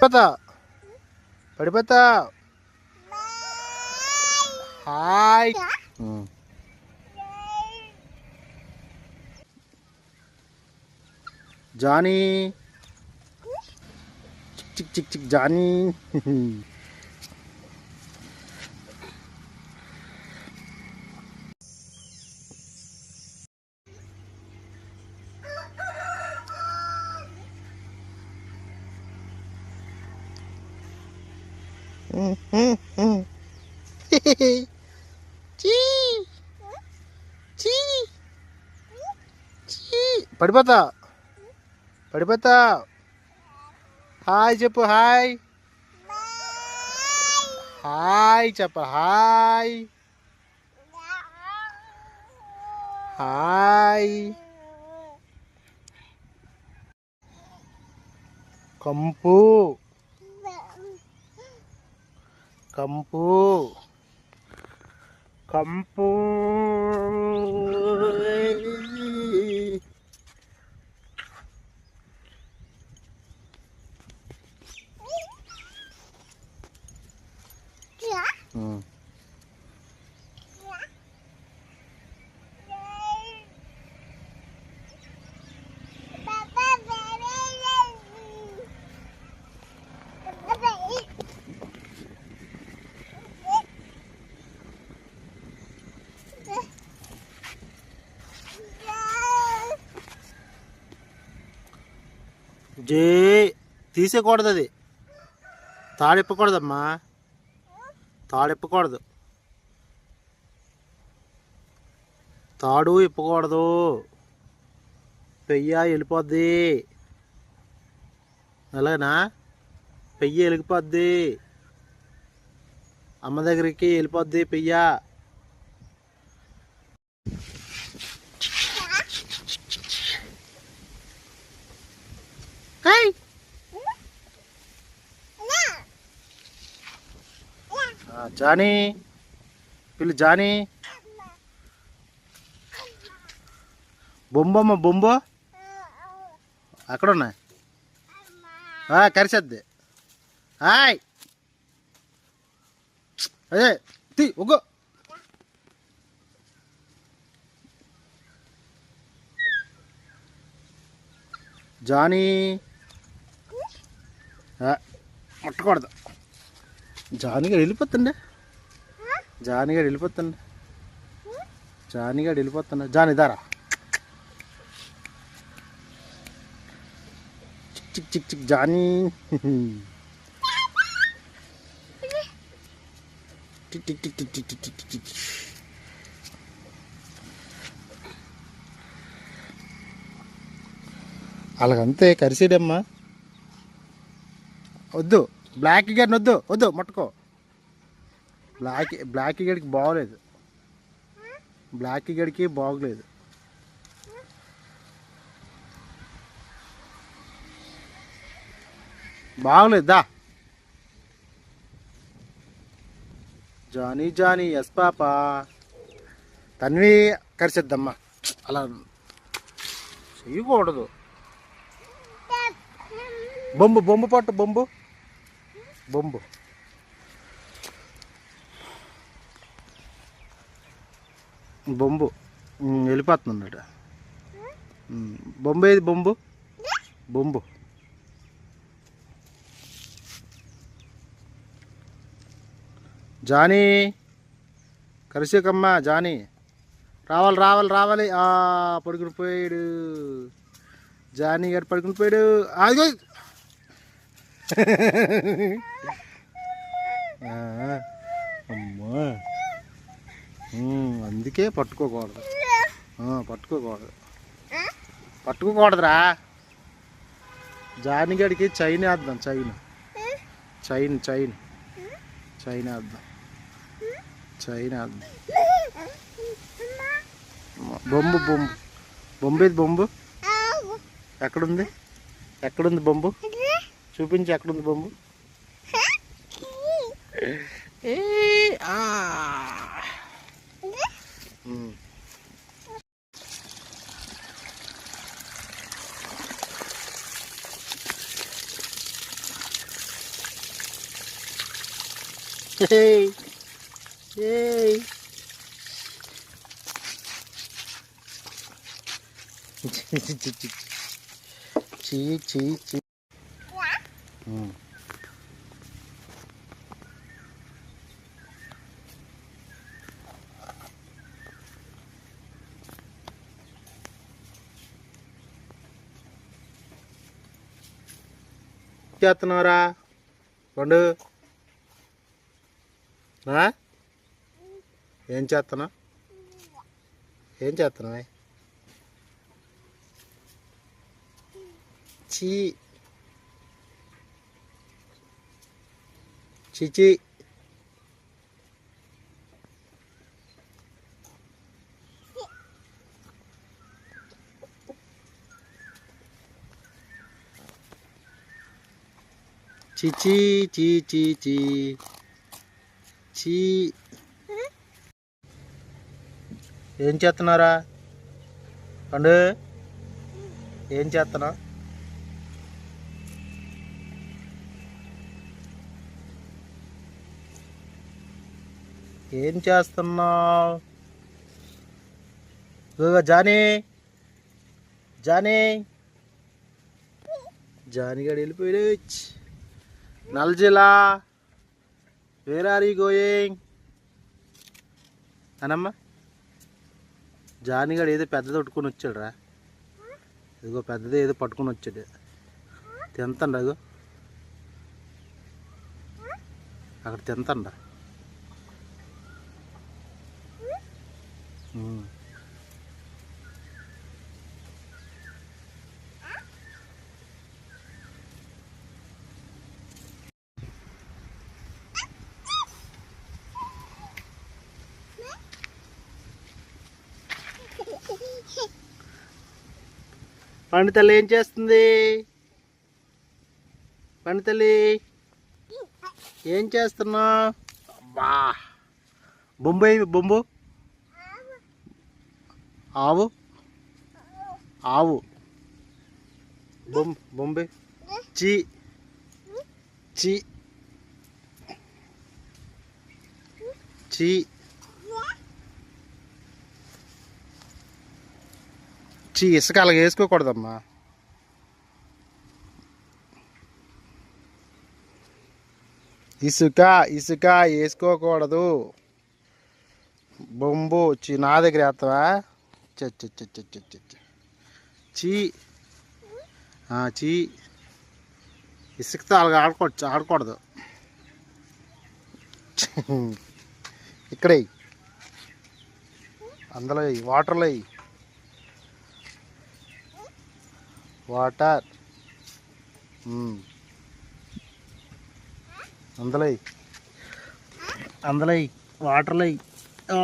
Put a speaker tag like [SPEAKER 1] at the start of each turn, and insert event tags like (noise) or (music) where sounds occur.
[SPEAKER 1] పడిపోతా. పడిపోతా. Hi. Johnny. చిక్ చిక్ చిక్ చిక్ జానీ చీ చీ చీ పడిపోతా. పడిపోతా. హాయ్ చెప్పు హాయ్. హాయ్ చెప్ప హాయ్. హాయ్. కంపు. కంపు. కంపు. జే తీసేయకూడదు అది తాడిప్పకూడదమ్మా. తాడిప్పకూడదు. తాడు ఇప్పకూడదు. పెయ్య వెళ్ళిపోద్ది అలాగనా? పెయ్య వెలిగిపోద్ది అమ్మ దగ్గరికి వెళ్ళిపోద్ది పెయ్య హాయ్ ఆ, జానీ పిల్లి జానీ. బొంబమ్మ బొంబో? అక్కడ ఉన్నాయి ఆ, హాయ్ అదే తీ ఒగ్గో. జానీ. ముట్టకూడదు. జానీగా వెళ్ళిపోతుండే. జానీగాడు వెళ్ళిపోతుండే జానీగాడు వెళ్ళిపోతుండే జాని దారా చిక్ చిక్ చిక్ చిక్ జానీ. టిక్ tick tick tick tick tick tick tick. అలాగంతే కరిసేడమ్మా. వద్దు. బ్లాక్ గారిని వద్దు. వద్దు ముట్టుకో. బ్లాక్ బ్లాక్ గడికి బాగోలేదు. బ్లాక్ గడికి బాగోలేదు. బాగోలేదు Johnny Johnny yes papa. Tanvi కరిసిద్దమ్మా. అలా చేయకూడదు బొంబు బొంబు పట్టు బొంబు. బొంబు. బొంబు. వెళ్ళిపోతుందట బొంబు ఏది బొంబు? బొంబు. జానీ. కరిసేకమ్మా జానీ. రావాలి రావాలి రావాలి. ఆ పడుకుని పోయాడు. జానీ గారు పడుకుని పోయాడు. ఆగో. (laughs) అమ్మా. అందుకే పట్టుకోకూడదు. పట్టుకోకూడదు. పట్టుకోకూడదురా. జానిగడికి చైన్ వేద్దాం చైన్. Chain chain. చైన్ వేద్దాం. చైన్ వేద్దాం. బొంబు బొంబు. బొంబేది బొంబు? ఎక్కడుంది? ఎక్కడుంది బొంబు? చూపించి ఎక్కడుంది బొంబు? ఏ, ఆ. ఏయ్ ఏయ్ చీ చీ చీ ఉమ్. చేస్తున్నారా పండు ఆ? ఏం చేస్తున్నా ఏం చేస్తున్నావే? చీ. చిచి చిచి చీ చీ చీ. చీ ఏం చేస్తున్నారా? పండు ఏం చేస్తున్నా ఏం చేస్తున్నావు? Johnny Johnny. జానీగాడు వెళ్ళిపోయి నల్జిలా. వేర్ ఆర్ యూ గోయింగ్ అనమ్మా జానీగాడు ఏదో పెద్దది పట్టుకొని వచ్చాడు రా ఇదిగో పెద్దది ఏదో పట్టుకొని వచ్చాడు. తింతండ అగో అక్కడ తింతండ. ఉమ్. పండు తల్లి ఏం చేస్తుంది? పండు తల్లి ఏం చేస్తున్నా అబ్బా. బొంబు బొంబు. ఆవు. ఆవు. బొమ్ బొంబే. చీ. చీ. చీ. చీ ఇసుక అలాగ వేసుకోకూడదమ్మా. ఇసుక ఇసుక వేసుకోకూడదు. బొంబు చీ నా దగ్గర వేస్తావా? చీ చీ ఇసుకతో అలాగ ఆడుకోవచ్చు ఆడకూడదు. ఇక్కడే అందులో వాటర్లో వాటర్లో వాటర్ మ్మ్. అందులో ఎయ్. అందులో ఎయ్, వాటర్లో ఎయ్. ఆ,